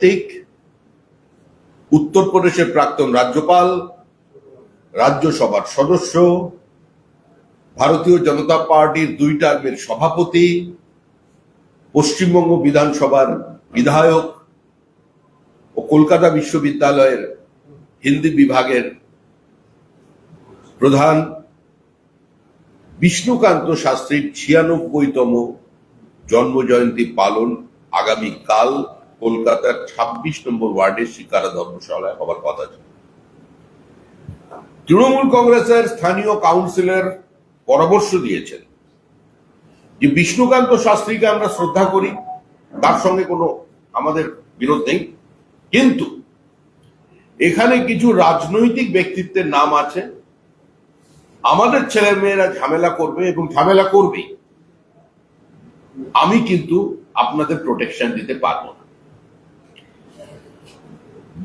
ঠিক উত্তরপ্রদেশের প্রাক্তন রাজ্যপাল, রাজ্যসভার সদস্য, ভারতীয় জনতা পার্টির দুই টার্মের সভাপতি, পশ্চিমবঙ্গ বিধানসভার বিধায়ক ও কলকাতা বিশ্ববিদ্যালয়ের হিন্দি বিভাগের প্রধান বিষ্ণুকান্ত শাস্ত্রীর ছিয়ানব্বইতম জন্মজয়ন্তী পালন আগামীকাল কলকাতার ছাব্বিশ নম্বর ওয়ার্ডের শিকারা ধর্মশালায় হবার কথা ছিল। তৃণমূল কংগ্রেসের স্থানীয় কাউন্সিলর পরামর্শ দিয়েছেন যে বিষ্ণুকান্ত শাস্ত্রীকে আমরা শ্রদ্ধা করি, তার সঙ্গে কোনো আমাদের বিরোধ নেই। কিন্তু এখানে কিছু রাজনৈতিক ব্যক্তিত্বের নাম আছে। আমাদের ছেলে মেয়েরা ঝামেলা করবে এবং ঝামেলা করবেই। আমি কিন্তু আপনাদের প্রোটেকশন দিতে পারব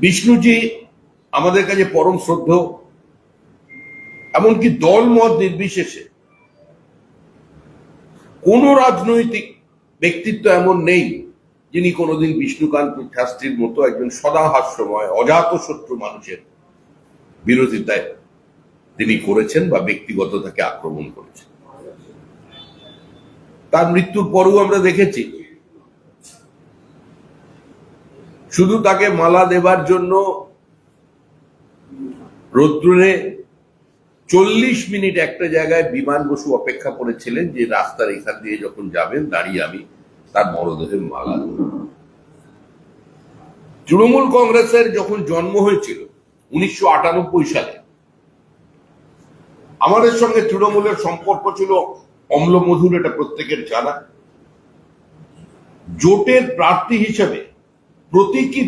বিষ্ণুজি আমাদের কাছে পরম শ্রদ্ধ এমনকি দল মত নির্বিশেষে। কোন রাজনৈতিক ব্যক্তিত্ব এমন নেই যিনি কোনোদিন বিষ্ণুকান্ত শাস্ত্রীর মতো একজন সদাহাস্যময়, অজাত শত্রু মানুষের বিরোধিতায় তিনি করেছেন বা ব্যক্তিগত তাকে আক্রমণ করেছেন। তার মৃত্যুর পরও আমরা দেখেছি শুধু তাকে মালা দেবার জন্য রৌদ্রে চল্লিশ মিনিট একটা জায়গায় বিমান বসু অপেক্ষা করেছিলেন যে রাস্তার এখান দিয়ে যখন যাবেন, দাঁড়িয়ে আমি তার মরদেহে মালা। তৃণমূল কংগ্রেসের যখন জন্ম হয়েছিল, উনিশশো আটানব্বই সালে, আমাদের সঙ্গে তৃণমূলের সম্পর্ক ছিল অম্লমধুর, এটা প্রত্যেকের জানা জোটের প্রার্থী হিসেবে প্রতীকী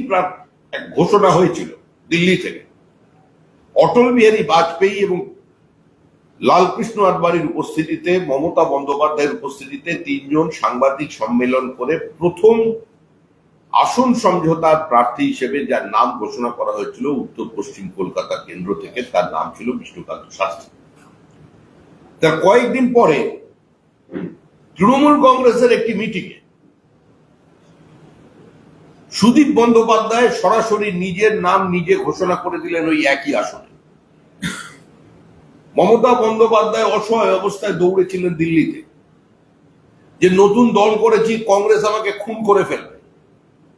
ঘোষণা হয়েছিল দিল্লি থেকে। অটল বিহারী বাজপেয়ী এবং লালকৃষ্ণ আডবাণীর উপস্থিতিতে, মমতা বন্দ্যোপাধ্যায়ের উপস্থিতিতে তিনজন সাংবাদিক সম্মেলন করে প্রথম আসন সমঝোতার প্রার্থী হিসেবে যার নাম ঘোষণা করা হয়েছিল উত্তর পশ্চিম কলকাতা কেন্দ্র থেকে, তার নাম ছিল বিষ্ণুকান্ত শাস্ত্রী। তার কয়েকদিন পরে তৃণমূল কংগ্রেসের একটি মিটিংয়ে সুদীপ বন্দ্যোপাধ্যায় সরাসরি নিজের নাম নিজে ঘোষণা করে দিলেন ওই একই আসনে। মমতা বন্দ্যোপাধ্যায় অসহায় অবস্থায় দৌড়েছিলেন দিল্লিতে। যে নতুন দল করেছি, কংগ্রেস আমাকে খুন করে ফেলবে।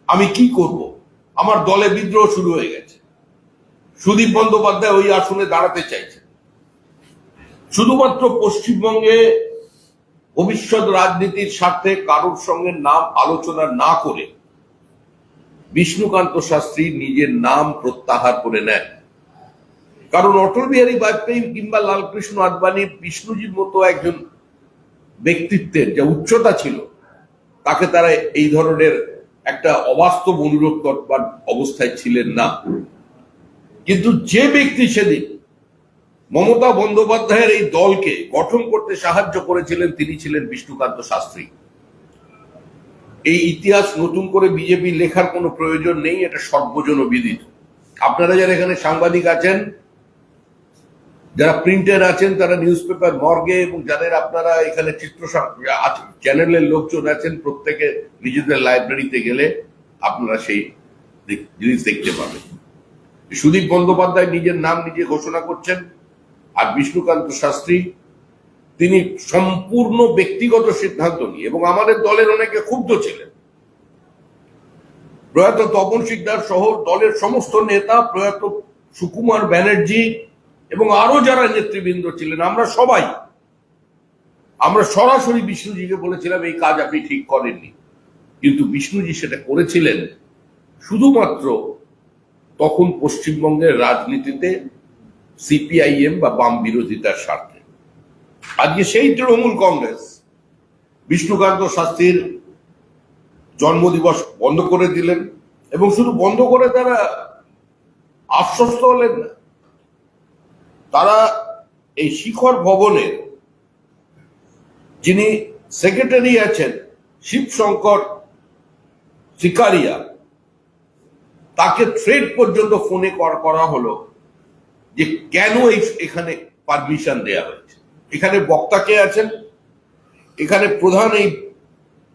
আমি কি করব? আমার দলে বিদ্রোহ শুরু হয়ে গেছে। সুদীপ বন্দ্যোপাধ্যায় ওই আসনে দাঁড়াতে চাইছে শুধুমাত্র পশ্চিমবঙ্গে ভবিষ্যৎ রাজনীতির স্বার্থে কারোর সঙ্গে নাম আলোচনা না করে বিষ্ণুকান্ত শাস্ত্রী নিজের নাম প্রত্যাহার করে নেন। কারণ অটল বিহারী বাজপেয়ী কিংবা লালকৃষ্ণ আডবাণী বিষ্ণুজির মতো একজন ব্যক্তিত্বের যে উচ্চতা ছিল, তাকে তারা এই ধরনের একটা অবাস্তব অনুরোধ করবার অবস্থায় ছিলেন না। কিন্তু যে ব্যক্তি সেদিন মমতা বন্দ্যোপাধ্যায়ের এই দলকে গঠন করতে সাহায্য করেছিলেন, তিনি ছিলেন বিষ্ণুকান্ত শাস্ত্রী। এই ইতিহাস নতুন করে বিজেপি লেখার কোনো প্রয়োজন নেই, এটা সর্বজন বিদিত আপনারা যারা এখানে সাংবাদিক আছেন, যারা প্রিন্টার আছেন, তারা নিউজ পেপার মর্গে এবং যাদের আপনারা এখানে চিত্র চ্যানেলের লোকজন আছেন, প্রত্যেকে নিজেদের লাইব্রেরিতে গেলে আপনারা সেই জিনিস দেখতে পাবেন। সুদীপ বন্দ্যোপাধ্যায় নিজের নাম নিজে ঘোষণা করছেন, আর বিষ্ণুকান্ত শাস্ত্রী তিনি সম্পূর্ণ ব্যক্তিগত সিদ্ধান্ত নিয়ে, এবং আমাদের দলের অনেকে ক্ষুব্ধ ছিলেন। প্রয়াত তপন শিকদার সহ দলের সমস্ত নেতা, প্রয়াত সুকুমার ব্যানার্জি, এবং আরও যারা নেতৃবৃন্দ ছিলেন, আমরা সবাই, আমরা সরাসরি বিষ্ণুজিকে বলেছিলাম, এই কাজ আপনি ঠিক করেননি। কিন্তু বিষ্ণুজি সেটা করেছিলেন শুধুমাত্র তখন পশ্চিমবঙ্গের রাজনীতিতে সিপিআইএম বা বাম বিরোধিতার স্বার্থে। আজকে সেই তৃণমূল কংগ্রেস বিষ্ণুকান্ত শাস্ত্রীর জন্মদিবস বন্ধ করে দিলেন এবং শুধু বন্ধ করে তারা আশ্বস্ত হলেন না। তারা এই শিখর ভবনের যিনি সেক্রেটারি আছেন, শিবশঙ্কর শিকারিয়া, তাকে থ্রেড পর্যন্ত ফোনে কর- করা হলো যে কেন এখানে পারমিশন দেয়া হয়েছে। এখানে বক্তা কে আছেন? এখানে প্রধান এই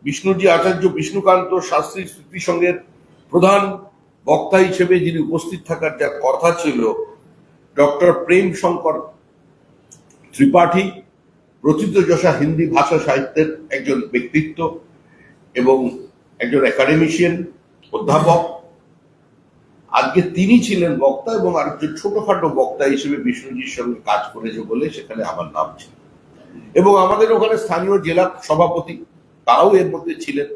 বিষ্ণুজি আচার্য বিষ্ণুকান্ত শাস্ত্রী স্মৃতি সঙ্গের প্রধান বক্তা হিসেবে যিনি উপস্থিত থাকার যা কথা ছিল, ডক্টর প্রেম শঙ্কর ত্রিপাঠী প্রথিতযশা হিন্দি ভাষা সাহিত্যের একজন ব্যক্তিত্ব এবং একজন একাডেমিশিয়ান অধ্যাপক। আজকে তিনি ছিলেন বক্তা এবং আরেকজন ছোটখাটো বক্তা হিসেবে বিষ্ণুজির সঙ্গে কাজ করেছে বলে সেখানে আমার নাম ছিল। এবং আমাদের ওখানে স্থানীয় জেলা সভাপতি, তারাও এর মধ্যে ছিলেন।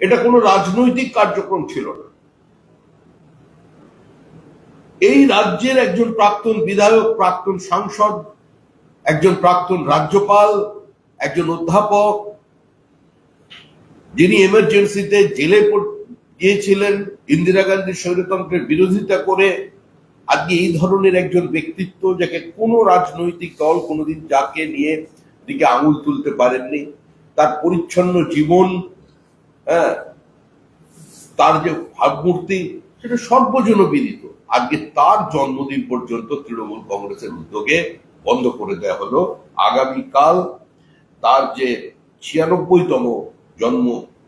এটা কোনো রাজনৈতিক কার্যক্রম ছিল না। এই রাজ্যের একজন প্রাক্তন বিধায়ক, প্রাক্তন সাংসদ, একজন প্রাক্তন রাজ্যপাল, একজন অধ্যাপক, যিনি এমার্জেন্সিতে জেলে গিয়েছিলেন ইন্দিরা গান্ধীর স্বৈরতন্ত্রের বিরোধিতা করে। আজকে এই ধরনের একজন ব্যক্তিত্ব যাকে কোনো রাজনৈতিক দল কোনোদিন যাকে নিয়ে দিকে আঙুল তুলতে পারেননি, তার পরিচ্ছন্ন জীবন হ্যাঁ তার যে ভাবমূর্তি, সেটা সর্বজন বিদিত আজকে তার জন্মদিন পর্যন্ত তৃণমূল কংগ্রেসের উদ্যোগে বন্ধ করে দেওয়া হলো। আগামীকাল তার যে ছিয়ানব্বইতম জন্ম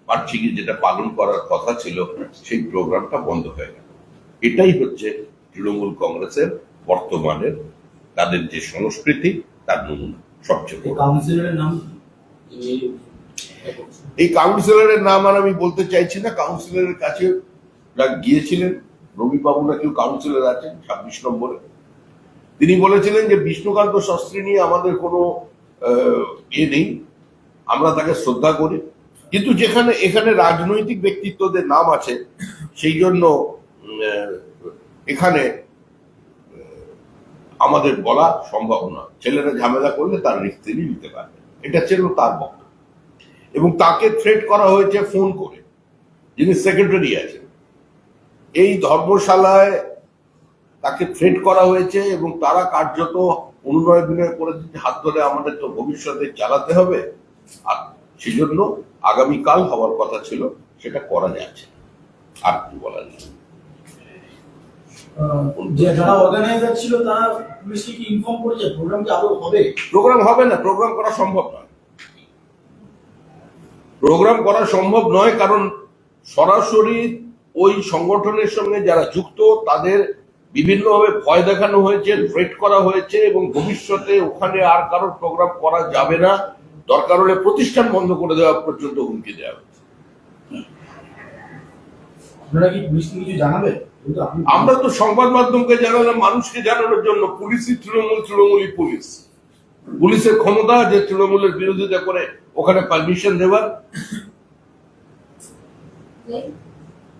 বার্ষিকী যেটা পালন করার কথা ছিল সেই প্রোগ্রামটা বন্ধ হয়ে গেল। এটাই হচ্ছে তৃণমূল কংগ্রেসের বর্তমানের তাদের যে সংস্কৃতি তার নমুনা সবচেয়ে এই বড় কাউন্সিলরের নাম এই কাউন্সিলরের নাম আর আমি বলতে চাইছি না কাউন্সিলরের কাছে গিয়েছিলেন রবিবাবু না কেউ কাউন্সিলর আছেন ছাব্বিশ নম্বরে। তিনি বলেছিলেন যে বিষ্ণুকান্ত শাস্ত্রী নিয়ে আমাদের কোনো আহ, ইয়ে নেই। আমরা তাকে শ্রদ্ধা করি। কিন্তু যেখানে, এখানে রাজনৈতিক ব্যক্তিত্বদের নাম আছে, সেই জন্য এখানে আমাদের বলা সম্ভব না। ছেলেরা ঝামেলা করলে তার রিস্ক নিতে পারবেন এটা ছিল তার বক্তব্য। এবং তাকে থ্রেট করা হয়েছে ফোন করে, যিনি সেক্রেটারি আছেন। এই ধর্মশালায় তাকে থ্রেট করা হয়েছে এবং তারা কার্যত অনুনয় বিনয় করে হাত ধরে আমাদের তো ভবিষ্যতে চালাতে হবে। আর সেজন্য আগামীকাল হওয়ার কথা ছিল সেটা করা যাচ্ছে। আর কি বলার নেই। প্রোগ্রাম হবে? না প্রোগ্রাম করা সম্ভব নয়। প্রোগ্রাম করা সম্ভব নয় কারণ সরাসরি ওই সংগঠনের সঙ্গে যারা যুক্ত তাদের বিভিন্নভাবে ভয় দেখানো হয়েছে থ্রেট করা হয়েছে এবং ভবিষ্যতে ওখানে আর কারোর প্রোগ্রাম করা যাবে না। দরকার হলে প্রতিষ্ঠান বন্ধ করে দেওয়া পর্যন্ত হুমকি দেওয়া হয়েছে আপনারা কি পুলিশকে কিছু জানাবে? আমরা তো সংবাদ মাধ্যমকে জানালাম মানুষকে জানানোর জন্য। পুলিশই তৃণমূল তৃণমূলই পুলিশ। পুলিশের ক্ষমতা যে তৃণমূলের বিরোধিতা করে ওখানে পারমিশন দেওয়ার।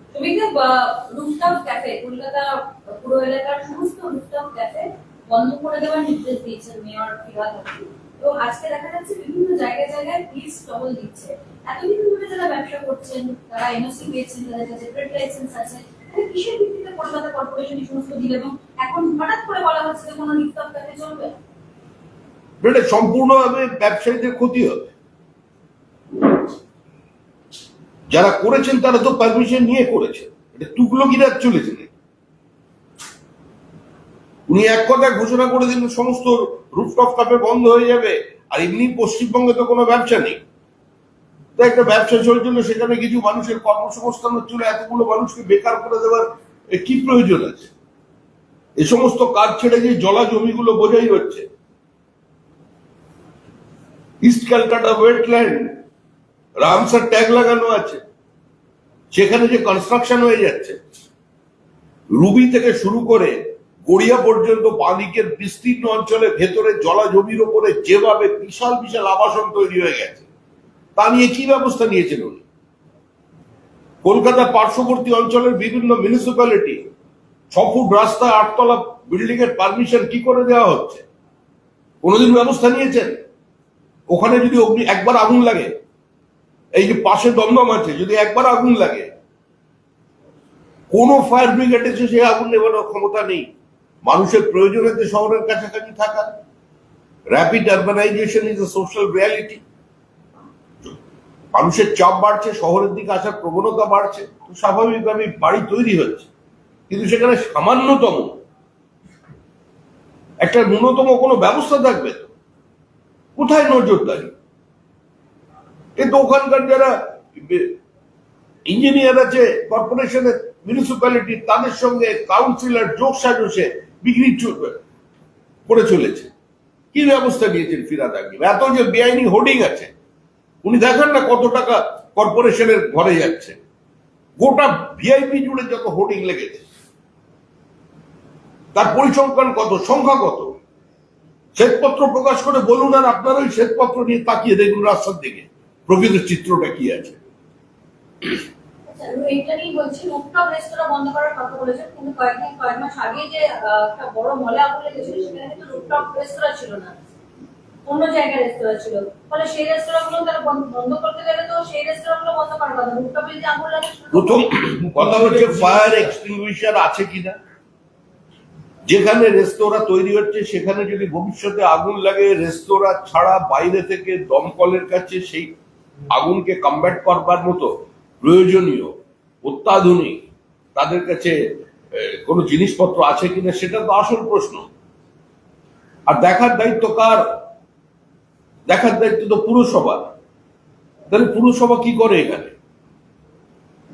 শ্রমিকদের রুফটপ ক্যাফে কলকাতা পুরো এলাকার সমস্ত রুফটপ ক্যাফে বন্ধ করে দেওয়ার নির্দেশ দিয়েছেন মেয়র ফিরহাদ হাকিম এবং আজকে দেখা যাচ্ছে বিভিন্ন জায়গায় জায়গায় দিচ্ছে। এতদিন ধরে যারা ব্যবসা করছেন, তারা এনওসি পেয়েছেন, তাদের কাছে ট্রেড লাইসেন্স আছে। কিসের ভিত্তিতে কলকাতা কর্পোরেশন এই সমস্ত দিল এবং এখন হঠাৎ করে বলা হচ্ছে যে কোনো চলবে। এটা সম্পূর্ণভাবে ব্যবসায়ীদের ক্ষতি হবে। যারা করেছেন, তারা তো পারমিশন নিয়ে করেছেন। এটা তুগলকিরাজ চলেছে? উনি এক কথা ঘোষণা করে দিলেন, সমস্ত রুফটপ কাপে বন্ধ হয়ে যাবে, আর এমনি পশ্চিমবঙ্গে তো কোনো ব্যবসা নেই। তো একটা ব্যবসা চলছিল, সেখানে কিছু মানুষের কর্মসংস্থান হচ্ছিল এতগুলো মানুষকে বেকার করে দেওয়ার কি প্রয়োজন আছে? এ সমস্ত কাজ ছেড়ে যে জলা জমিগুলো বোঝাই হচ্ছে। East Calcutta wetland Ramsar tag লাগানো আছে। সেখানে যে কনস্ট্রাকশন হয়ে যাচ্ছে। রুবি থেকে শুরু করে গড়িয়া পর্যন্ত বালিকের বিস্তীর্ণ অঞ্চলে ভেতরে জলা জমির ওপরে যেভাবে বিশাল বিশাল আবাসন তৈরি হয়ে গেছে, তা নিয়ে কি ব্যবস্থা নিয়েছেন উনি? কলকাতা পার্শ্ববর্তী অঞ্চলের বিভিন্ন মিউনিসিপ্যালিটি ছ ফুট রাস্তা আটতলা বিল্ডিং এর পারমিশন কি করে দেওয়া হচ্ছে? কোনোদিন ব্যবস্থা নিয়েছেন? ওখানে যদি অগ্নি একবার আগুন লাগে, এই যে পাশে দমদম আছে, যদি একবার আগুন লাগে, কোন ফায়ার ব্রিগেড এসে সেই আগুন নেবানোর ক্ষমতা নেই। মানুষের প্রয়োজন হচ্ছে শহরের কাছাকাছি থাকা। Rapid urbanisation is a social reality মানুষের চাপ বাড়ছে, শহরের দিকে আসার প্রবণতা বাড়ছে, তো স্বাভাবিকভাবে বাড়ি তৈরি হচ্ছে। কিন্তু সেখানে সামান্যতম, একটা ন্যূনতম কোনো ব্যবস্থা থাকবে তো? কোথায় নজরদারি? কিন্তু ওখানকার যারা ইঞ্জিনিয়ার আছে কর্পোরেশনের মিউনিসিপ্যালিটি তাদের সঙ্গে কাউন্সিলর যোগ সাজসে বিক্রি করে চলেছে। কি ব্যবস্থা নিয়েছেন ফিরাদ আকিব এত যে বেআইনি হোর্ডিং আছে। উনি দেখেন না কত টাকা কর্পোরেশনের ঘরে যাচ্ছে। গোটা ভিআইপি জুড়ে যত হোর্ডিং লেগেছে। তার পরিসংখ্যান কত? সংখ্যা কত? শ্বেতপত্র প্রকাশ করে বলুন আর আপনারা ওই শ্বেতপত্র নিয়ে তাকিয়ে দেখুন রাস্তার দিকে। প্রকৃত চিত্রটা কি আছে? এটা নিয়ে বলছি রুফটপ রেস্তোরাঁ বন্ধ করার কথা বলেছেন কিন্তু কয়েকদিন কয়েক মাস আগে যে একটা বড় মলে আগুন লেগেছিল সেখানে কিন্তু রুফটপ রেস্তোরাঁ ছিল না। অন্য জায়গায় রেস্তোরাঁ ছিল। ফলে সেই রেস্তোরাঁগুলো তারা বন্ধ- বন্ধ করতে গেলে তো সেই রেস্তোরাঁগুলো বন্ধ করার কথা রুফটপে যদি আগুন লাগে প্রথম কথা হচ্ছে ফায়ার এক্সটিংগুইশার আছে কিনা? যেখানে রেস্তোরাঁ তৈরি হচ্ছে সেখানে যদি ভবিষ্যতে আগুন লাগে রেস্তোরাঁ ছাড়া বাইরে থেকে দমকলের কাছে সেই আগুনকে কমব্যাট করবার মতো প্রয়োজনীয়, অত্যাধুনিক, তাদের কাছে কোনো জিনিসপত্র আছে কিনা সেটা তো আসল প্রশ্ন। আর দেখার দায়িত্ব কার? দেখার দায়িত্ব তো পুরসভা। তাহলে পুরসভা কি করে এখানে?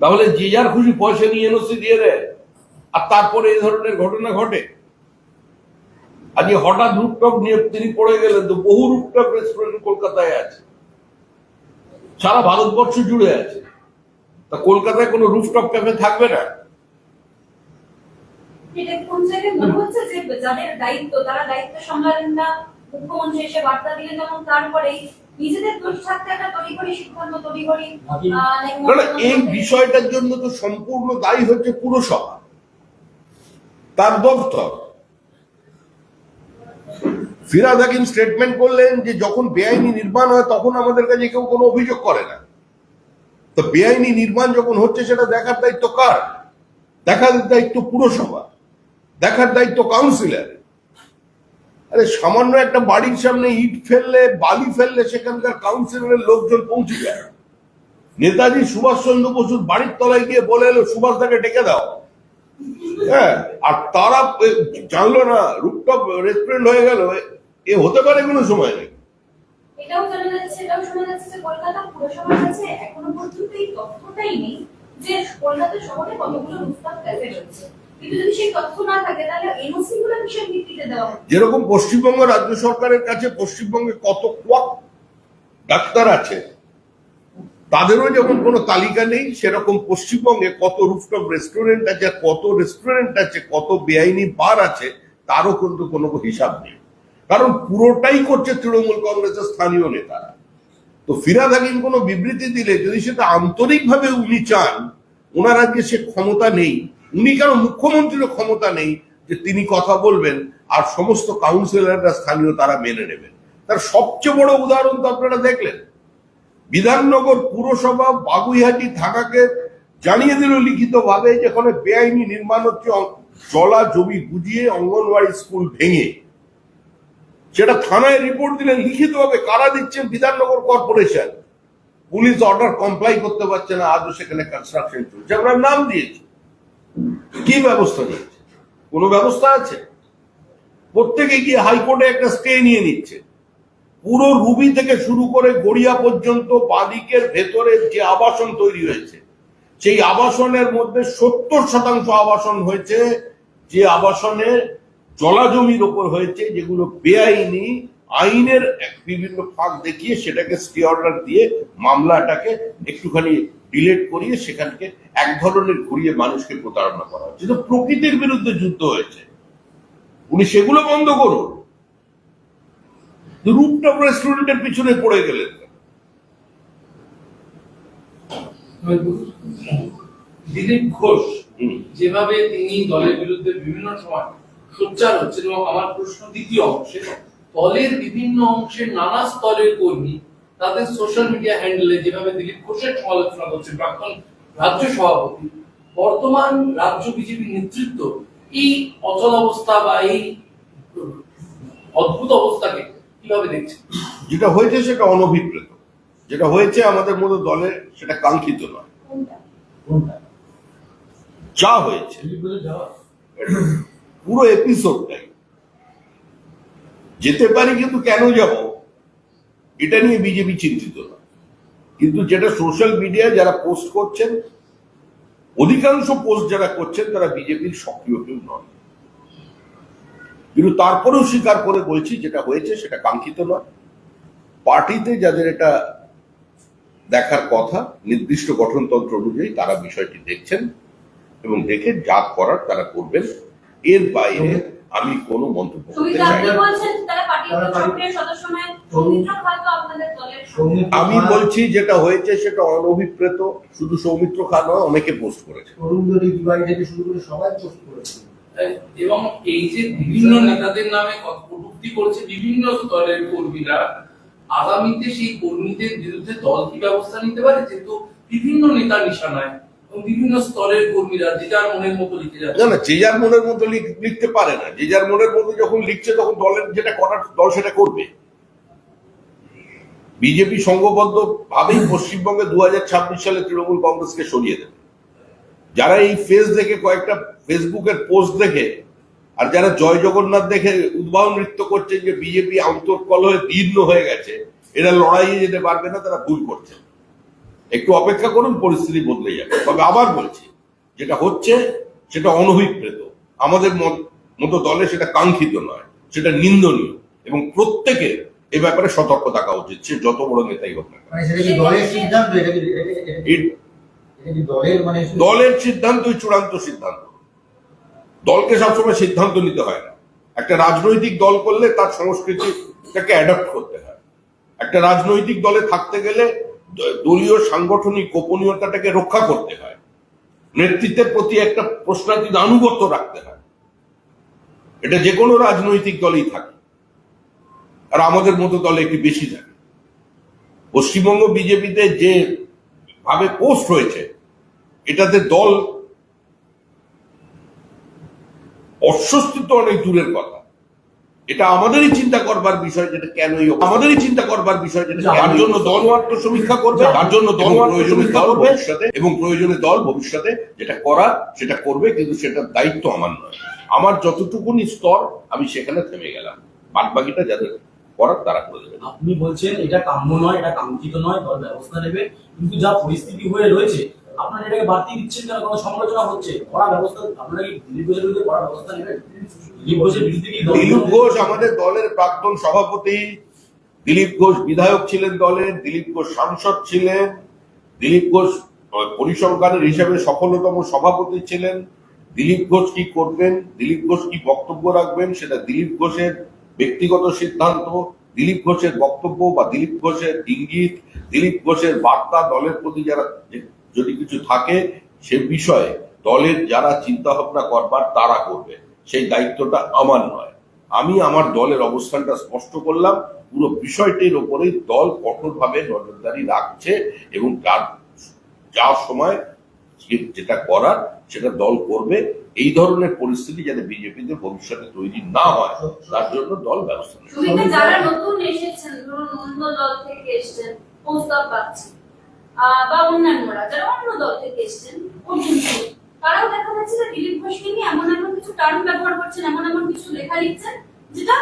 তাহলে যে যার খুশি পয়সা নিয়ে এনওসি দিয়ে দেয়, আর তারপরে এই ধরনের ঘটনা ঘটে। আজকে হঠাৎ রুপটপ নিয়ে তিনি পড়ে গেলেন তো বহু রুপটপ রেস্টুরেন্ট কলকাতায় আছে। সারা ভারতবর্ষ জুড়ে আছে। তা কলকাতায় কোনো রুফটপ ক্যাফে থাকবে না? মনে এই বিষয়টার জন্য তো সম্পূর্ণ দায়ী হচ্ছে পুরসভা। তার দপ্তর। ফিরাদ হাকিম স্টেটমেন্ট করলেন যে যখন বেআইনি নির্মাণ হয় তখন আমাদের কাছে কেউ কোনো অভিযোগ করে না। তো বেআইনি নির্মাণ যখন হচ্ছে, সেটা দেখার দায়িত্ব কার? দেখার দায়িত্ব পুরসভা, দেখার দায়িত্ব কাউন্সিলর। আরে, সামান্য একটা বাড়ির সামনে ইট ফেললে, বালি ফেললে সেখানকার কাউন্সিলরের লোকজন পৌঁছে যায়। নেতাজি সুভাষচন্দ্র বসুর বাড়ির তলায় গিয়ে বলে এলো, সুভাষ তাকে ডেকে দাও। হ্যাঁ আর তারা জানলো না, রুপটপ রেস্টুরেন্ট হয়ে গেল। এ হতে পারে কোনো সময় নেই এটাও জানা যাচ্ছে, এটাও শোনা যাচ্ছে যে কলকাতা পুরসভার কাছে এখনও পর্যন্ত এই তথ্যটাই নেই যে কলকাতা শহরে কতগুলো রুফটপ ক্যাফে রয়েছে। যেরকম পশ্চিমবঙ্গ রাজ্য সরকারের কাছে পশ্চিমবঙ্গে কত কোয়াক ডাক্তার আছে, তাদেরও যেমন কোনো তালিকা নেই, সেরকম পশ্চিমবঙ্গে কত রুফটপ রেস্টুরেন্ট আছে, কত রেস্টুরেন্ট আছে, কত বেআইনি বার আছে, তারও কিন্তু কোনো হিসাব নেই। কারণ পুরোটাই করছে তৃণমূল কংগ্রেসের স্থানীয় নেতারা। তো ফিরাদ হাকিম কোনো বিবৃতি দিলে যদি সেটা আন্তরিকভাবে উনি চান, ওনার আজকে সে ক্ষমতা নেই, উনি কেন মুখ্যমন্ত্রীর ক্ষমতা নেই যে তিনি কথা বলবেন আর সমস্ত কাউন্সিলররা স্থানীয় তারা মেনে নেবেন। তার সবচেয়ে বড় উদাহরণ তো আপনারা দেখলেন। বিধাননগর পুরসভা বাগুইহাটি ঢাকাকে জানিয়ে দিল লিখিতভাবে যেখানে বেআইনি নির্মাণ হচ্ছে, জলা জমি বুঝিয়ে অঙ্গনওয়াড়ি স্কুল ভেঙে। সেটা থানায় রিপোর্ট দিলেন লিখিতভাবে কারা দিচ্ছেন, Bidhannagar corporation police order comply করতে পারছে না, আজও সেখানে কনস্ট্রাকশন চলছে। আমরা নাম দিয়েছি। কি ব্যবস্থা নিয়েছে? কোনো ব্যবস্থা আছে? প্রত্যেকে গিয়ে হাইকোর্টে একটা স্টে নিয়ে নিচ্ছে। পুরো রুবি থেকে শুরু করে গড়িয়া পর্যন্ত বাদিকের ভেতরে যে আবাসন তৈরি হয়েছে, সেই আবাসনের মধ্যে সত্তর শতাংশ আবাসন হয়েছে। যে আবাসনে জলাজমির ওপর হয়েছে যেগুলো বেআইনি আইনের এক বিভিন্ন ফাঁক দেখিয়ে সেটাকে স্টে অর্ডার দিয়ে মামলাটাকে একটুখানি ডিলেট করিয়ে সেখানকে এক ধরনের ঘুরিয়ে মানুষকে প্রতারণা করা হচ্ছে। তো প্রকৃতির বিরুদ্ধে যুদ্ধ হয়েছে উনি সেগুলো বন্ধ করুন। রুপটপ রেস্টুরেন্টের পিছনে পড়ে গেলেন। দিলীপ ঘোষ যেভাবে তিনি দলের বিরুদ্ধে বিভিন্ন সময় সোচ্চার হচ্ছেন এবং আমার প্রশ্ন দ্বিতীয় অংশে। দলের বিভিন্ন অংশের নানা স্তরের কর্মী তাদের সোশ্যাল মিডিয়া হ্যান্ডেলে যেভাবে দিলীপ ঘোষের সমালোচনা করছে প্রাক্তন রাজ্য সভাপতি বর্তমান রাজ্য বিজেপি নেতৃত্ব এই অচল অবস্থা বা এই অদ্ভুত অবস্থাকে কীভাবে দেখছে যেটা হয়েছে সেটা অনভিপ্রেত। যেটা হয়েছে আমাদের মতো দলের সেটা কাঙ্ক্ষিত নয়। যা হয়েছে। পুরো এপিসোডটাই যেতে পারি কিন্তু কেন যাব? এটা নিয়ে বিজেপি চিন্তিত না। কিন্তু যেটা সোশ্যাল মিডিয়ায় যারা পোস্ট করছেন, অধিকাংশ পোস্ট যারা করছেন, তারা বিজেপির সক্রিয় কেউ নন। কিন্তু তারপরেও স্বীকার করে বলছি, যেটা হয়েছে সেটা কাঙ্ক্ষিত নয়। পার্টিতে যাদের এটা দেখার কথা, নির্দিষ্ট গঠনতন্ত্র অনুযায়ী তারা বিষয়টি দেখছেন এবং দেখে যা করার তারা করবেন। এর বাইরে আমি কোনো মন্তব্য করতে চাই আমি বলছি যেটা হয়েছে সেটা অনভিপ্রেত শুধু সৌমিত্র খান নয় অনেকে পোস্ট করেছে। এবং এই যে বিভিন্ন নেতাদের নামে কত- কটূক্তি করছে বিভিন্ন স্তরের কর্মীরা আগামীতে সেই কর্মীদের বিরুদ্ধে দল কি ব্যবস্থা নিতে পারে? যেহেতু বিভিন্ন নেতা নিশানায়। বিজেপি সংঘবদ্ধ ভাবেই পশ্চিমবঙ্গে দু সালে তৃণমূল কংগ্রেসকে সরিয়ে দেবে। যারা এই ফেস দেখে, কয়েকটা ফেসবুকের পোস্ট দেখে, আর যারা জয় জগন্নাথ দেখে উদ্ভাবন নৃত্য করছে যে বিজেপি অন্তর্কল হয়ে দীর্ণ হয়ে গেছে, এরা লড়াইয়ে যেতে পারবে না, তারা ভুল করছে। একটু অপেক্ষা করুন পরিস্থিতি বদলে যাবে। তবে আবার বলছি যেটা হচ্ছে সেটা অনভিপ্রেত। আমাদের মতো দলে সেটা কাঙ্ক্ষিত নয় সেটা নিন্দনীয়। এবং প্রত্যেকের এ ব্যাপারে সতর্ক থাকা উচিত সে যত বড় নেতাই হোক না। মানে দলের সিদ্ধান্ত? সিদ্ধান্তই চূড়ান্ত সিদ্ধান্ত। দলকে সবসময় সিদ্ধান্ত নিতে হয় না। একটা রাজনৈতিক দল করলে তার সংস্কৃতিটাকে অ্যাডাপ্ট করতে হয়। একটা রাজনৈতিক দলে থাকতে গেলে দলীয় সাংগঠনিক গোপনীয়তাটাকে রক্ষা করতে হয়। নেতৃত্বের প্রতি একটা প্রশ্নাতীত আনুগত্য রাখতে হয়। এটা যে কোনো রাজনৈতিক দলেই থাকে। আর আমাদের মতো দলে একটি বেশি থাকে। পশ্চিমবঙ্গ বিজেপিতে যে ভাবে পোস্ট হয়েছে, এটাতে দল অস্বস্তি তো অনেক দূরের কথা। এটা আমাদেরই চিন্তা করবার বিষয় যেটা কেনই। আমাদেরই চিন্তা করবার বিষয় যেটা তার জন্য দল আত্মসমীক্ষা করবে তার জন্য দল প্রয়োজনে দল ভবিষ্যতে এবং প্রয়োজনে দল ভবিষ্যতে যেটা করার সেটা করবে কিন্তু সেটার দায়িত্ব আমার নয়। আমার যতটুকুনি স্তর আমি সেখানে থেমে গেলাম। বাদ বাকিটা যাদের করার তারা করে দেবে। আপনি বলছেন এটা কাম্য নয় এটা কাঙ্ক্ষিত নয় দল ব্যবস্থা নেবে কিন্তু যা পরিস্থিতি হয়ে রয়েছে আপনারা এটাকে বাড়তি দিচ্ছেন কেন? কোনো সমালোচনা হচ্ছে? কড়া ব্যবস্থা আপনারা কি দিলীপ ঘোষের বিরুদ্ধে কড়া ব্যবস্থা নেবেন? দিলীপ ঘোষের বিরুদ্ধে কি দিলীপ ঘোষ আমাদের দলের প্রাক্তন সভাপতি। দিলীপ ঘোষ বিধায়ক ছিলেন দলের, দিলীপ ঘোষ সাংসদ ছিলেন, দিলীপ ঘোষ পরিসংখ্যানের হিসাবে সফলতম সভাপতি ছিলেন। দিলীপ ঘোষ কি করবেন? দিলীপ ঘোষ কি বক্তব্য রাখবেন? সেটা দিলীপ ঘোষের ব্যক্তিগত সিদ্ধান্ত। দিলীপ ঘোষের বক্তব্য বা দিলীপ ঘোষের ইঙ্গিত, দিলীপ ঘোষের বার্তা দলের প্রতি যারা যদি কিছু থাকে সে বিষয়ে দলের যারা চিন্তা ভাবনা করবার তারা করবে। সেই দায়িত্বটা আমার নয়। আমি আমার দলের অবস্থানটা স্পষ্ট করলাম, পুরো বিষয়টির ওপরে দল কঠোরভাবে নজরদারি রাখছে এবং যার যার সময় যে- যেটা করার সেটা দল করবে। এই ধরনের পরিস্থিতি যাতে বিজেপিতে ভবিষ্যতে তৈরি না হয়, তার জন্য দল ব্যবস্থা যারা নতুন এসেছেন অন্য দল থেকে এসেছেন, প্রস্তাব পাচ্ছেন। বা অন্যান্যরা যারা অন্য দল থেকে এসেছেন। অর্জুন তারাও দেখা যাচ্ছে যে দিলীপ ঘোষকে নিয়ে এমন এমন কিছু টার্ম ব্যবহার করছেন এমন এমন কিছু লেখা লিখছেন যেটা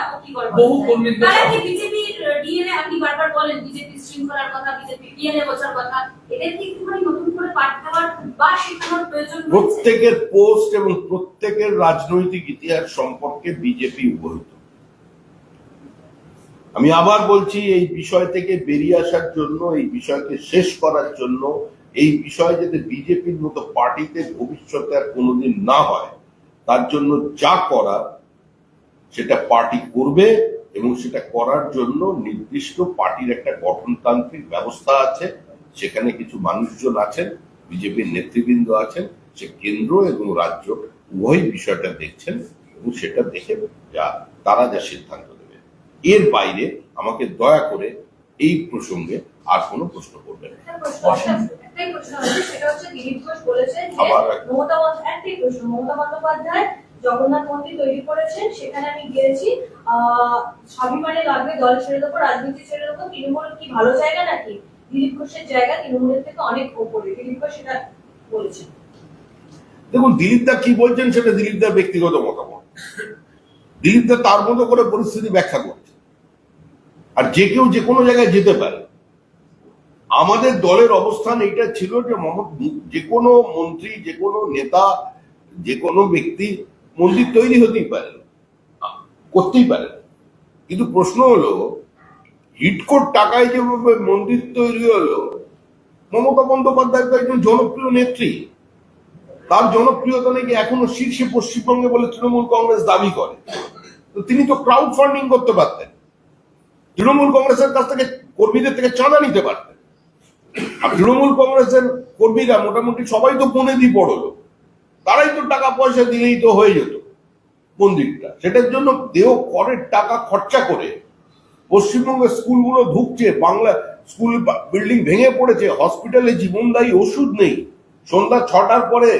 আপত্তিকর বহু যায়। তারা কি বিজেপির ডিএনএ আপনি বারবার বলেন বিজেপির শৃঙ্খলার কথা বিজেপির ডিএনএ বোঝার কথা এদের কি একটুখানি নতুন করে পাঠ দেওয়ার বা শেখানোর প্রয়োজন প্রত্যেকের পোস্ট এবং প্রত্যেকের রাজনৈতিক ইতিহাস সম্পর্কে বিজেপি উপহিত। আমি আবার বলছি, এই বিষয় থেকে বেরিয়ে আসার জন্য, এই বিষয়কে শেষ করার জন্য, এই বিষয় যাতে বিজেপির মতো পার্টিতে ভবিষ্যতে আর কোনোদিন না হয়, তার জন্য যা করার, সেটা পার্টি করবে এবং সেটা করার জন্য নির্দিষ্ট পার্টির একটা গঠনতান্ত্রিক ব্যবস্থা আছে। সেখানে কিছু মানুষজন আছেন, বিজেপির নেতৃবৃন্দ আছেন, সে কেন্দ্র এবং রাজ্য উভয় বিষয়টা দেখছেন এবং সেটা দেখে যা, তারা যা সিদ্ধান্ত এর বাইরে আমাকে দয়া করে এই প্রসঙ্গে আর কোনো প্রশ্ন করবেন জগন্নাথ মন্দির তৈরি করেছেন সেখানে আমি গিয়েছি। আহ স্বাভিমানে লাগবে দল ছেড়ে দেবো রাজনীতি ছেড়ে দেবো তৃণমূল কি ভালো জায়গা নাকি? দিলীপ ঘোষের জায়গা তৃণমূলের থেকে অনেক ওপরে দিলীপ ঘোষ সেটা বলেছেন। দেখুন দিলীপ দা কি বলছেন সেটা দিলীপ দার ব্যক্তিগত মতামত। দিলীপ দা তার মতো করে পরিস্থিতি ব্যাখ্যা করছে আর যে কেউ যে কোনো জায়গায় যেতে পারে। আমাদের দলের অবস্থান এইটা ছিল যে যে কোনো মন্ত্রী, যে কোনো নেতা, যে কোনো ব্যক্তি মন্দির তৈরি হতেই পারে, করতেই পারেন কিন্তু প্রশ্ন হলো, হিটকোট টাকায় যেভাবে মন্দির তৈরি হলো, মমতা বন্দ্যোপাধ্যায় তো একজন জনপ্রিয় নেত্রী। তার জনপ্রিয়তা নাকি এখনও শীর্ষে পশ্চিমবঙ্গে বলে তৃণমূল কংগ্রেস দাবি করে। তো তিনি তো ক্রাউড ফান্ডিং করতে পারতেন। তৃণমূল কংগ্রেসের কাছ থেকে কর্মীদের থেকে চাঁদা নিতে পারতেন। আর তৃণমূল কংগ্রেসের কর্মীরা মোটামুটি সবাই তো পনেদি পড়ল। তারাই তো টাকা পয়সা দিলেই তো হয়ে যেত মন্দিরটা। সেটার জন্য দেহ করের টাকা খরচা করে পশ্চিমবঙ্গের স্কুলগুলো ঢুকছে বাংলা স্কুল বিল্ডিং ভেঙে পড়েছে, হসপিটালে জীবনদায়ী ওষুধ নেই। সন্ধ্যা ছটার পরে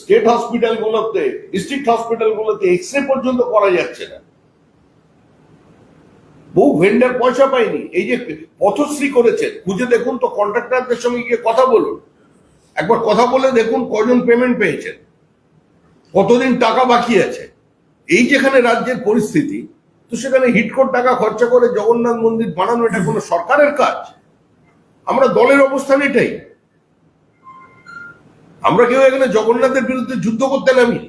স্টেট হসপিটালগুলোতে, ডিস্ট্রিক্ট হসপিটালগুলোতে এক্স রে পর্যন্ত করা যাচ্ছে না। বহু ভেন্ডার পয়সা পায়নি। এই যে পথশ্রী করেছেন খুঁজে দেখুন তো কন্ট্রাক্টরদের সঙ্গে গিয়ে কথা বলুন। একবার কথা বলে দেখুন কজন পেমেন্ট পেয়েছেন কতদিন টাকা বাকি আছে। এই যেখানে রাজ্যের পরিস্থিতি, তো সেখানে হিটকোট টাকা খরচা করে জগন্নাথ মন্দির বানানো, এটা কোনো সরকারের কাজ? আমরা দলের অবস্থান এটাই। আমরা কেউ এখানে জগন্নাথের বিরুদ্ধে যুদ্ধ করতে নামি।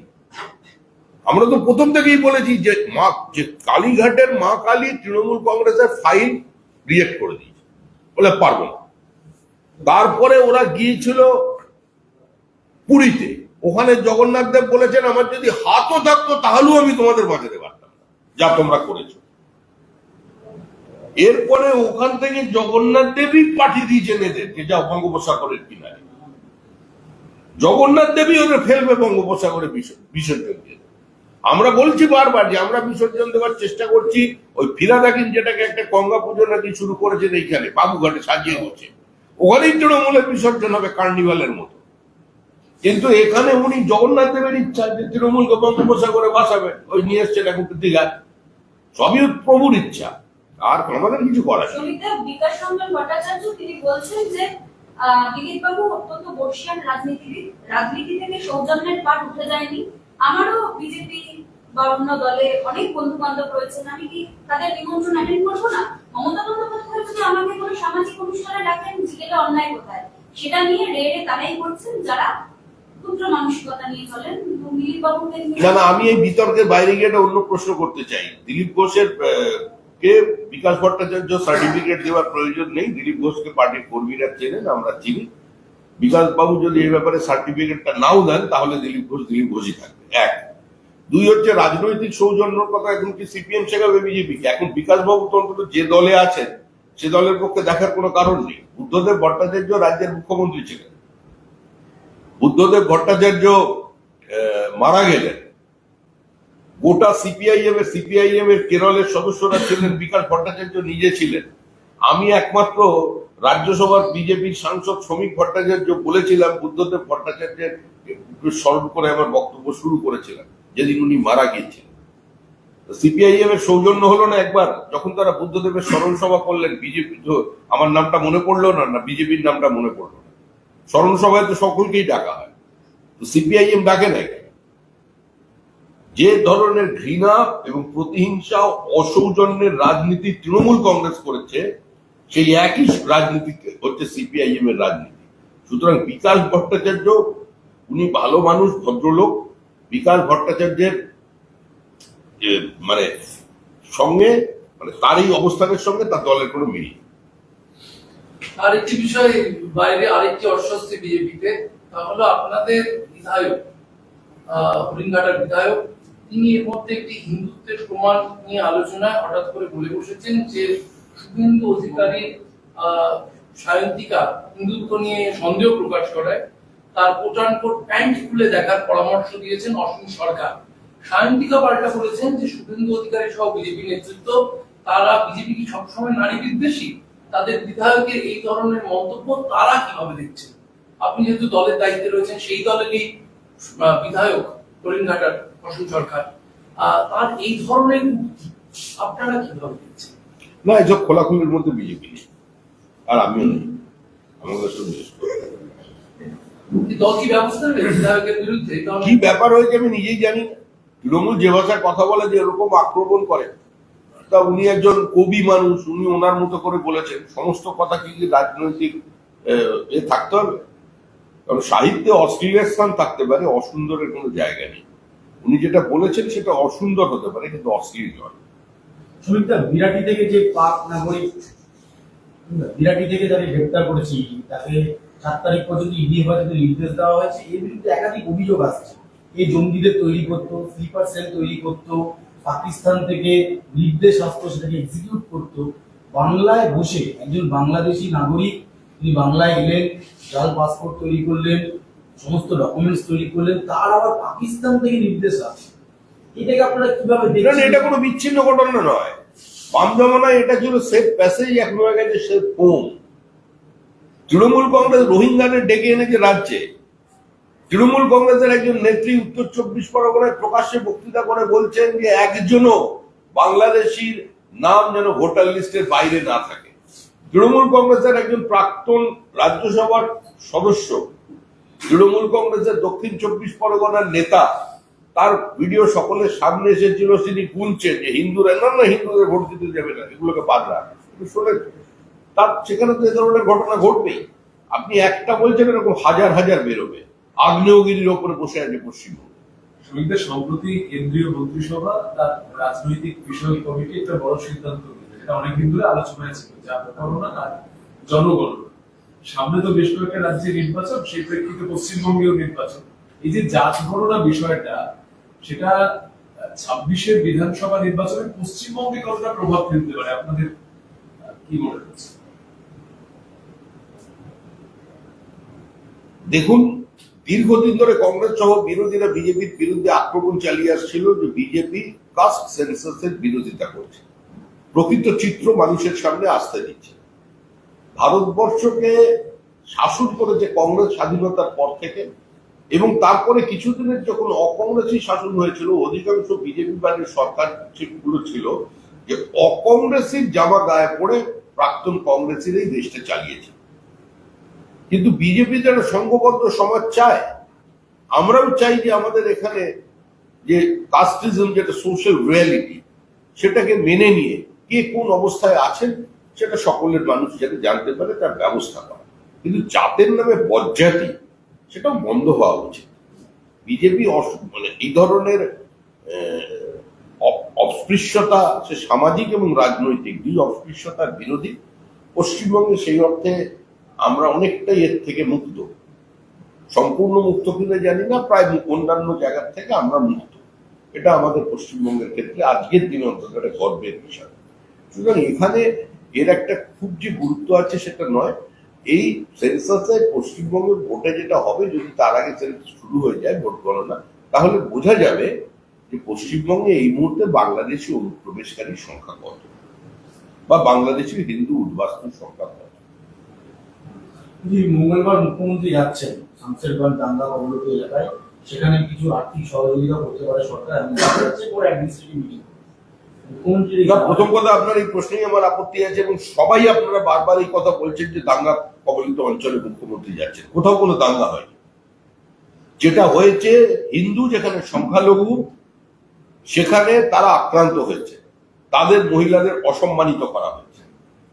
আমরা তো প্রথম থেকেই বলেছি যে মা, যে কালীঘাটের মা কালী তৃণমূল কংগ্রেসের ফাইল রিজেক্ট করে দিয়েছে। বলে পারব না। তারপরে ওরা গিয়েছিল পুরীতে। ওখানে জগন্নাথ দেব বলেছেন, আমার যদি হাতও থাকতো, তাহলেও আমি তোমাদের বাঁচাতে পারতাম যা তোমরা করেছ। এরপরে ওখান থেকে জগন্নাথ দেবী পাঠিয়ে দিয়েছেন এদেরকে যা বঙ্গোপসাগরের কিনারে। জগন্নাথ দেবী ওদের ফেলবে বঙ্গোপসাগরে বিস- বিসর্জন দিয়ে। আমরা বলছি বারবার যে আমরা বিসর্জন দেওয়ার চেষ্টা করছি। ওই ফিরাদাকিন যেটাকে একটা গঙ্গা পুজো নাকি শুরু করেছেন এইখানে, বাবুঘাটে সাজিয়ে হচ্ছে ওখানেই তৃণমূলের বিসর্জন হবে কার্নিভালের মতো। কিন্তু এখানে উনি জগন্নাথ দেবের ইচ্ছা যে তৃণমূলকে বঙ্গোপসাগরে বাসাবে, ওই নিয়ে এসছেন এখন দীঘায় সবই প্রভুর ইচ্ছা, আর আমাদের কিছু করার। বিকাশ ভট্টাচার্য, তিনি বলছেন যে দিলীপ বাবু অত্যন্ত বর্ষিয়ান রাজনীতিবিদ। রাজনীতি থেকে সৌজন্যের পাঠ উঠে যায়নি। আমারও বিজেপি বা অন্য দলে অনেক বন্ধু বান্ধব রয়েছেন আমি কি তাদের নিমন্ত্রণ অ্যাটেন্ড করব না? মমতা বন্দ্যোপাধ্যায় যদি আমাকে কোনো সামাজিক অনুষ্ঠানে ডাকেন জেলে অন্যায় কোথায়? সেটা নিয়ে রেড়ে তারাই করছেন যারা আমি এই বিতর্কের বাইরে গিয়ে একটা অন্য প্রশ্ন করতে চাই। দিলীপ ঘোষের কে? বিকাশ ভট্টাচার্য সার্টিফিকেট দেওয়ার প্রয়োজন নেই। দিলীপ ঘোষকে পার্টির কর্মীরা চেনেন, আমরা চিনি। বিকাশ বাবু যদি এই ব্যাপারে সার্টিফিকেটটা নাও দেন, তাহলে দিলীপ ঘোষ দিলীপ ঘোষই থাকবে এক। দুই হচ্ছে রাজনৈতিক সৌজন্যর কথা এখন কি সিপিএম শেখাবে বিজেপিকে এখন বিকাশ বাবু তো অন্তত যে দলে আছেন, সে দলের পক্ষে দেখার কোনো কারণ নেই। বুদ্ধদেব ভট্টাচার্য রাজ্যের মুখ্যমন্ত্রী ছিলেন। বুদ্ধদেব ভট্টাচার্য মারা গেলেন। গোটা সিপিআইএম এর সিপিআইএম এর কেরলের সদস্যরা ছিলেন, বিকাশ ভট্টাচার্য নিজে ছিলেন। আমি একমাত্র রাজ্যসভার বিজেপির সাংসদ শ্রমিক ভট্টাচার্য বলেছিলাম বুদ্ধদেব ভট্টাচার্যের স্মরণ করে আমার বক্তব্য শুরু করেছিলাম যেদিন উনি মারা গিয়েছিলেন। সিপিআইএম এর সৌজন্য হলো না একবার, যখন তারা বুদ্ধদেবের স্মরণ সভা করলেন, বিজেপি আমার নামটা মনে পড়ল না না বিজেপির নামটা মনে পড়ল না। স্মরণ সভায় তো সকলকেই ডাকা হয়। তো সিপিআইএম ডাকে না? যে ধরনের ঘৃণা এবং প্রতিহিংসা, অসৌজন্যের রাজনীতি তৃণমূল কংগ্রেস করেছে সেই একই রাজনীতি হচ্ছে সিপিআইএম এর রাজনীতি। সুতরাং বিকাশ ভট্টাচার্য, উনি ভালো মানুষ, ভদ্রলোক। বিকাশ ভট্টাচার্যের মানে সঙ্গে মানে তার এই অবস্থানের সঙ্গে তার দলের কোনো মিল আরেকটি বিষয়, বাইরে আরেকটি অস্বস্তি বিজেপিতে, তা হলো আপনাদের বিধায়ক হরিণঘাটার বিধায়ক, তিনি এর মধ্যে একটি হিন্দুত্বের প্রমাণ নিয়ে আলোচনায় হঠাৎ করে বলে বসেছেন যে শুভেন্দু অধিকারীর আহ, সায়ন্তিকা হিন্দুত্ব নিয়ে সন্দেহ প্রকাশ করায়। তার কোটান কোট প্যান্ট খুলে দেখার পরামর্শ দিয়েছেন অসীম সরকার। সায়ন্তিকা পাল্টা বলেছেন যে শুভেন্দু অধিকারী সহ বিজেপি নেতৃত্ব তারা বিজেপি কি সবসময় নারী বিদ্বেষী? তাদের বিধায়কের এই ধরনের মন্তব্য তারা কীভাবে দেখছেন আপনি যেহেতু দলের দায়িত্বে রয়েছেন সেই দলেরই বিধায়ক হরিণঘাটার অসম সরকার। তার এই ধরনের আপনারা কীভাবে দেখছেন? না এসব খোলাখুলির মধ্যে বিজেপি নেই। আর আমিও নেই। আমাদের দল কি ব্যাপার হয়েছে আমি নিজেই জানি তৃণমূল যে ভাষায় কথা বলে যে এরকম আক্রমণ করে তা উনি একজন কবি মানুষ উনি ওনার মতো করে বলেছেন। সমস্ত কথা কি রাজনৈতিক এ থাকতে হবে? কারণ সাহিত্যে অশ্লীলের স্থান থাকতে পারে অসুন্দরের কোনো জায়গা নেই। উনি যেটা বলেছেন সেটা অসুন্দর হতে পারে কিন্তু অশ্লীল নয়। সুমিত্রা বিরাটি থেকে যে পাক নাগরিক বিরাটি থেকে যাকে গ্রেপ্তার করেছি, তাকে সাত তারিখ পর্যন্ত ইডি হেফাজতে নির্দেশ দেওয়া হয়েছে। এর বিরুদ্ধে একাধিক অভিযোগ আসছে। এই জঙ্গিদের তৈরি করতো, স্লিপার সেল তৈরি করতো, পাকিস্তান থেকে নির্দেশ আসতো, সেটাকে এক্সিকিউট করতো। বাংলায় বসে একজন বাংলাদেশি নাগরিক, তিনি বাংলায় এলেন, জাল পাসপোর্ট তৈরি করলেন, সমস্ত ডকুমেন্টস তৈরি করলেন, তার আবার পাকিস্তান থেকে নির্দেশ আসে এটাকে আপনারা কীভাবে দেখছেন? এটা কোনো বিচ্ছিন্ন ঘটনা নয়। বাম জমানায় এটা ছিল সেফ প্যাসেজ এখন হয়ে গেছে সেফ হোম তৃণমূল কংগ্রেস রোহিঙ্গাদের ডেকে এনেছে রাজ্যে। তৃণমূল কংগ্রেসের একজন নেত্রী উত্তর চব্বিশ পরগনায় প্রকাশ্যে বক্তৃতা করে বলছেন যে একজনও বাংলাদেশির নাম যেন ভোটার লিস্টের বাইরে না থাকে। তৃণমূল কংগ্রেসের একজন প্রাক্তন রাজ্যসভার সদস্য তৃণমূল কংগ্রেসের দক্ষিণ চব্বিশ পরগনার নেতা তার ভিডিও সকলের সামনে এসেছিল তিনি গুনছেন যে হিন্দুরা না না হিন্দুদের ভোট দিতে যাবে না, এগুলোকে বাদ রাখ। তার সেখানে তো এ ধরনের ঘটনা ঘটবেই। আপনি একটা বলছেন, এরকম হাজার হাজার বেরোবে। আগ্নেয়গিরির ওপরে বসে আছে পশ্চিমবঙ্গ। সম্প্রতি কেন্দ্রীয় মন্ত্রিসভা তার রাজনৈতিক বিষয় কমিটি একটা বড় সিদ্ধান্ত যেটা অনেকদিন ধরে আলোচনায় ছিল, যা প্রকরণা আর জনগণনা। সামনে তো বেশ কয়েকটা নির্বাচন, সেই প্রেক্ষিতে পশ্চিমবঙ্গেও নির্বাচন। এই যে জাত গণনা বিষয়টা সেটা ছাব্বিশের বিধানসভা নির্বাচনে পশ্চিমবঙ্গে কতটা প্রভাব ফেলতে পারে? আপনাদের কি মনে হচ্ছে? দেখুন, দীর্ঘদিন ধরে কংগ্রেস সহ বিরোধীরা বিজেপির বিরুদ্ধে আক্রমণ চালিয়ে আসছিল যে বিজেপি কাস্ট সেন্সাসের বিরোধিতা করছে। প্রকৃত চিত্র মানুষের সামনে আসতে দিচ্ছে। ভারতবর্ষকে শাসন করেছে কংগ্রেস স্বাধীনতার পর থেকে এবং তারপরে কিছুদিনের যখন অকংগ্রেসী শাসন হয়েছিল, অধিকাংশ বিজেপি বাড়ির সরকারগুলো ছিল যে অকংগ্রেসীর জামা গায়ে পড়ে প্রাক্তন কংগ্রেসের এই দেশটা চালিয়েছে। কিন্তু বিজেপি যেন সংঘবদ্ধ সমাজ চায়, আমরাও চাই যে আমাদের এখানে যে কাস্টিজম যেটা সোশ্যাল রিয়ালিটি সেটাকে মেনে নিয়ে কে কোন অবস্থায় আছেন সেটা সকলের মানুষ যাতে জানতে পারে, তার ব্যবস্থা করা। কিন্তু জাতের নামে বজ্জাতি সেটাও বন্ধ হওয়া উচিত। বিজেপি মানে এই ধরনের অস্পৃশ্যতা, সে সামাজিক এবং রাজনৈতিক, দুই অস্পৃশ্যতার বিরোধী। পশ্চিমবঙ্গে সেই অর্থে আমরা অনেকটাই এর থেকে মুক্ত। সম্পূর্ণ মুক্ত কিনা জানি না, প্রায় অন্যান্য জায়গার থেকে আমরা মুক্ত। এটা আমাদের পশ্চিমবঙ্গের ক্ষেত্রে আজকের দিনে অন্তত একটা গর্বের বিষয়। সুতরাং এখানে এর একটা খুব যে গুরুত্ব আছে সেটা নয় এই সেন্সাসে পশ্চিমবঙ্গের ভোটে যেটা হবে যদি তার আগে সেন্সাস শুরু হয়ে যায় ভোট গণনা তাহলে বোঝা যাবে যে পশ্চিমবঙ্গে এই মুহূর্তে বাংলাদেশি অনুপ্রবেশকারীর সংখ্যা কত? বা বাংলাদেশি হিন্দু উদ্বাস্তুর সংখ্যা কত? মঙ্গলবার মুখ্যমন্ত্রী যাচ্ছেন শামসেরগঞ্জ দাঙ্গা কবলিত এলাকায়। সেখানে কিছু আর্থিক সহযোগিতা করতে পারে সরকার মিটিং প্রথম কথা আপনার এই প্রশ্নেই আমার আপত্তি আছে এবং সবাই আপনারা বারবার এই কথা বলছেন যে দাঙ্গা কবলিত অঞ্চলে মুখ্যমন্ত্রী যাচ্ছেন, কোথাও কোনো দাঙ্গা হয়নি। যেটা হয়েছে, হিন্দু যেখানে সংখ্যালঘু, সেখানে তারা আক্রান্ত হয়েছে। তাদের মহিলাদের অসম্মানিত করা হয়েছে।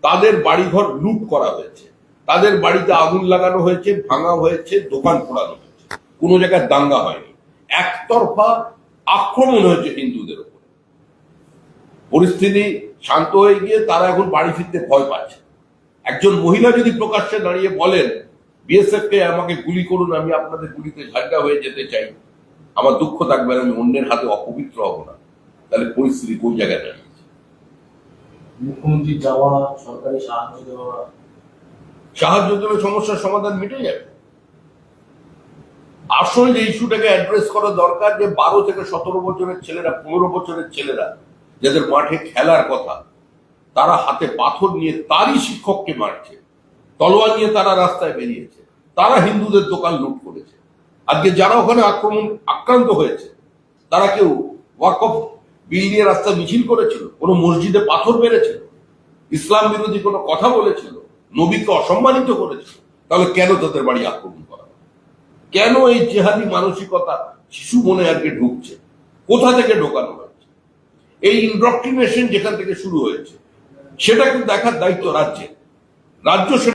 তাদের বাড়িঘর লুট করা হয়েছে। তাদের বাড়িতে আগুন লাগানো হয়েছে, ভাঙা হয়েছে, দোকান পোড়ানো হয়েছে। কোনো জায়গায় দাঙ্গা হয়নি। একতরফা আক্রমণ হয়েছে হিন্দুদের উপর পরিস্থিতি শান্ত হয়ে গিয়ে তারা এখন বাড়ি ফিরতে ভয় পাচ্ছে। একজন মহিলা যদি প্রকাশ্যে দাঁড়িয়ে বলেন বিএসএফ কে আমাকে গুলি করুন আমি আপনাদের গুলিতে ঝান্ডা হয়ে যেতে চাই। আমার দুঃখ থাকবে আমি অন্যের হাতে অপবিত্র হব না। তাহলে পরিস্থিতি কোন জায়গায় দাঁড়িয়েছে? মুখ্যমন্ত্রীর যাওয়া সরকারি সাহায্য দেওয়া। সাহায্য দিলে সমস্যার সমাধান মিটে যাবে। আসলে যে ইস্যুটাকে অ্যাড্রেস করা দরকার যে বারো থেকে সতেরো বছরের ছেলেরা পনেরো বছরের ছেলেরা যাদের মাঠে খেলার কথা তারা হাতে পাথর নিয়ে তারই শিক্ষককে মারছে। তলোয়ার নিয়ে তারা রাস্তায় বেরিয়েছে। তারা হিন্দুদের দোকান লুট করেছে। আজকে যারা ওখানে আক্রমণ আক্রান্ত হয়েছে, তারা কেউ ওয়াকফ বিল নিয়ে রাস্তা মিছিল করেছিল? কোনো মসজিদে পাথর মেরেছিল? ইসলাম বিরোধী কোনো কথা বলেছিল? নবীকে অসম্মানিত করেছিল? তাহলে কেন তাদের বাড়ি আক্রমণ করা কেন এই জেহাদি মানসিকতা শিশু মনে আজকে ঢুকছে? কোথা থেকে ঢোকানো হচ্ছে? এই ইন্ডক্ট্রিনেশন যেখান থেকে শুরু হয়েছে সেটা কিন্তু দেখার দায়িত্ব রাজ্যের। রাজ্য